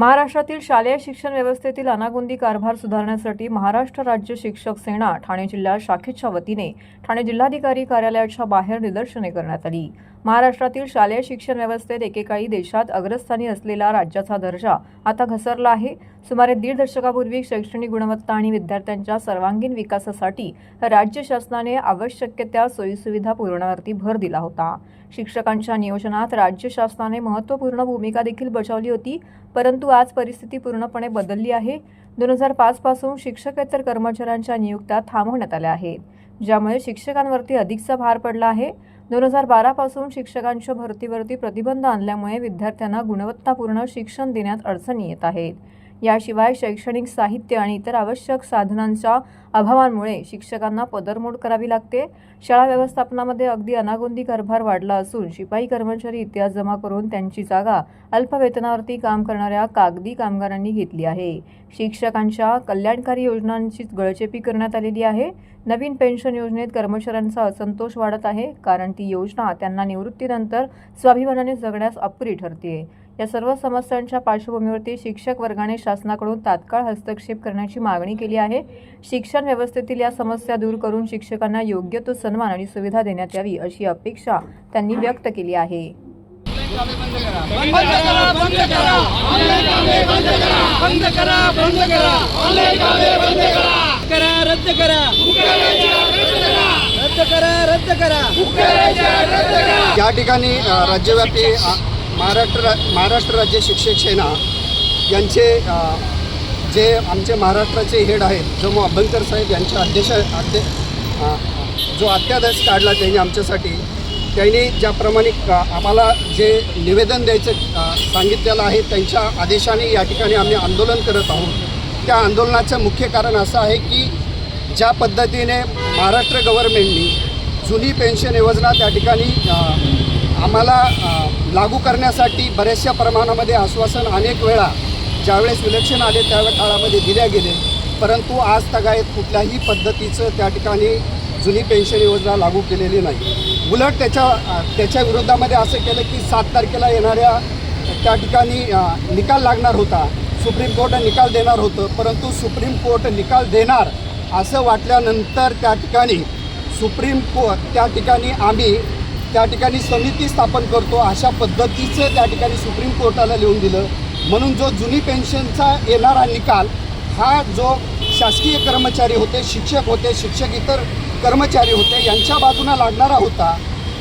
महाराष्ट्रातील शालेय शिक्षण व्यवस्थेतील अनागोंदी कारभार सुधारण्यासाठी महाराष्ट्र राज्य शिक्षक सेना ठाणे जिल्हा शाखेच्या वतीने ठाणे जिल्हाधिकारी कार्यालयाच्या बाहेर निदर्शने करण्यात आली. महाराष्ट्रातील शालेय शिक्षण व्यवस्थेत एकेकाळी देशात अग्रस्थानी असलेला राज्याचा दर्जा आता घसरला आहे. सुमारे दीड दशकापूर्वी शैक्षणिक गुणवत्ता आणि विद्यार्थ्यांच्या सर्वांगीण विकासासाठी राज्य शासनाने आवश्यक त्या सोयीसुविधा पुरवण्यावरती भर दिला होता. शिक्षकांच्या नियोजनात राज्य शासनाने महत्त्वपूर्ण भूमिका देखील बजावली होती परंतु आज परिस्थिती पूर्णपणे बदलली आहे. दोन हजार पाचपासून शिक्षकेतर कर्मचाऱ्यांच्या नियुक्त्या थांबवण्यात आल्या आहेत ज्यामुळे शिक्षकांवरती अधिकचा भार पडला आहे. दोन हजार बारापासून शिक्षकांच्या भरतीवरती प्रतिबंध आणल्यामुळे विद्यार्थ्यांना गुणवत्तापूर्ण शिक्षण देण्यात अडचणी येत आहेत. याशिवाय शैक्षणिक साहित्य आणि इतर आवश्यक साधनांच्या अभावांमुळे शिक्षकांना पदरमोड करावी लागते. शाळा व्यवस्थापनामध्ये अगदी अनागोंदी कारभार वाढला असून शिपाई कर्मचारी इतिहास जमा करून त्यांची जागा अल्पवेतनावरती काम करणाऱ्या कागदी कामगारांनी घेतली आहे. शिक्षकांच्या कल्याणकारी योजनांची गळचेपी करण्यात आलेली आहे. नवीन पेन्शन योजनेत कर्मचाऱ्यांचा असंतोष वाढत आहे कारण ती योजना त्यांना निवृत्तीनंतर स्वाभिमानाने जगण्यास अपुरी ठरते या सर्व समस्यांच्या पार्श्वभूमीवरती शिक्षक वर्गाने शासनाकडून तात्काळ हस्तक्षेप करण्याची मागणी केली आहे. शिक्षण व्यवस्थेतील या समस्या दूर करून शिक्षकांना योग्य तो सन्मान आणि सुविधा देण्यात यावी अशी अपेक्षा त्यांनी व्यक्त केली आहे. रद्द करा रद्द करा या ठिकाणी राज्यव्यापी महाराष्ट्र रा- महाराष्ट्र राज्य शिक्षक सेना यांचे जे आमचे महाराष्ट्राचे हेड आहेत जमू अभ्यंकर साहेब यांच्या अध्यक्ष अध्य जो अत्यादेश काढला त्यांनी आमच्यासाठी त्यांनी ज्याप्रमाणे आम्हाला जे निवेदन द्यायचं सांगितलेलं आहे त्यांच्या आदेशाने या ठिकाणी आम्ही आंदोलन करत आहोत. त्या आंदोलनाचं मुख्य कारण असं आहे की ज्या पद्धतीने महाराष्ट्र गव्हर्मेंटनी जुनी पेन्शन योजना त्या ठिकाणी आम्हाला लागू करण्यासाठी बऱ्याचशा प्रमाणामध्ये आश्वासन अनेक वेळा ज्यावेळेस इलेक्शन आले त्यावेळेस काळामध्ये दिल्या गेले. परंतु आज तगायत कुठल्याही पद्धतीचं त्या ठिकाणी जुनी पेन्शन योजना लागू केलेली नाही. उलट त्याच्या त्याच्या विरोधामध्ये असं केलं की सात तारखेला येणाऱ्या त्या ठिकाणी निकाल लागणार होता. सुप्रीम कोर्ट निकाल देणार होतं. परंतु सुप्रीम कोर्ट निकाल देणार असं वाटल्यानंतर त्या ठिकाणी सुप्रीम कोर्ट त्या ठिकाणी आम्ही त्या ठिकाणी समिती स्थापन करतो अशा पद्धतीचं त्या ठिकाणी सुप्रीम कोर्टाला लिहून दिलं. म्हणून जो जुनी पेन्शनचा येणारा निकाल हा जो शासकीय कर्मचारी होते शिक्षक होते शिक्षक इतर कर्मचारी होते यांच्या बाजूला लागणारा होता.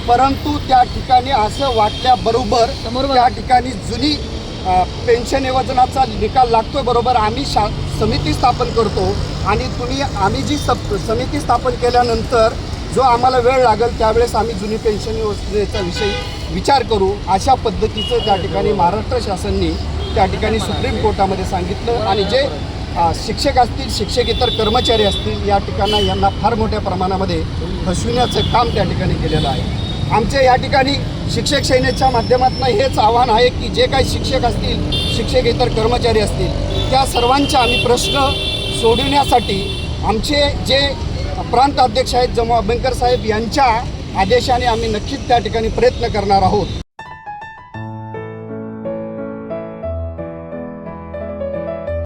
परंतु त्या ठिकाणी असं वाटल्याबरोबर त्या ठिकाणी जुनी पेन्शन योजनाचा निकाल लागतोय बरोबर. आम्ही शा समिती स्थापन करतो. आणि तुम्ही आम्ही जी सप समिती स्थापन केल्यानंतर जो आम्हाला वेळ लागेल त्यावेळेस आम्ही जुनी पेन्शन योजनेचा विषयी विचार करू. अशा पद्धतीचं त्या ठिकाणी महाराष्ट्र शासनने त्या ठिकाणी सुप्रीम कोर्टामध्ये सांगितलं आणि जे शिक्षक असतील शिक्षक इतर कर्मचारी असतील या ठिकाणी यांना फार मोठ्या प्रमाणामध्ये फसविण्याचं काम त्या ठिकाणी केलेलं आहे. आमच्या या ठिकाणी शिक्षक सेनेच्या माध्यमातून हेच आव्हान आहे की जे काही शिक्षक असतील शिक्षक इतर कर्मचारी असतील त्या सर्वांचे आम्ही प्रश्न सोडविण्यासाठी आमचे जे प्रांत अध्यक्ष आहेत जमू अभ्यंकर साहेब यांच्या आदेशाने आम्ही नक्कीच त्या ठिकाणी प्रयत्न करणार आहोत.